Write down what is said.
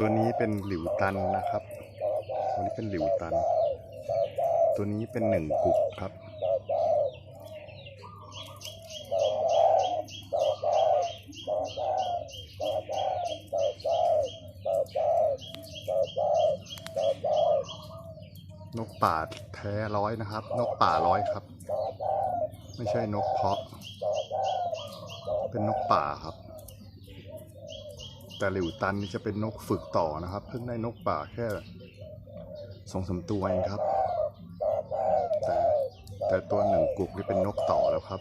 ตัวนี้เป็นหลิวตันนะครับ ตัวนี้เป็นหลิวตัน ตัวนี้เป็นหนึ่งกุกครับ นกป่าแท้ร้อยนะครับ นกป่าร้อยครับ ไม่ใช่นกเพาะ เป็นนกป่าครับ แต่หลิวตันนี่จะเป็นนกฝึกต่อนะครับ เพิ่งได้นกป่าแค่สองสามตัวเองครับ แต่แต่ตัวหนึ่งกุกนี่เป็นนกต่อแล้วครับ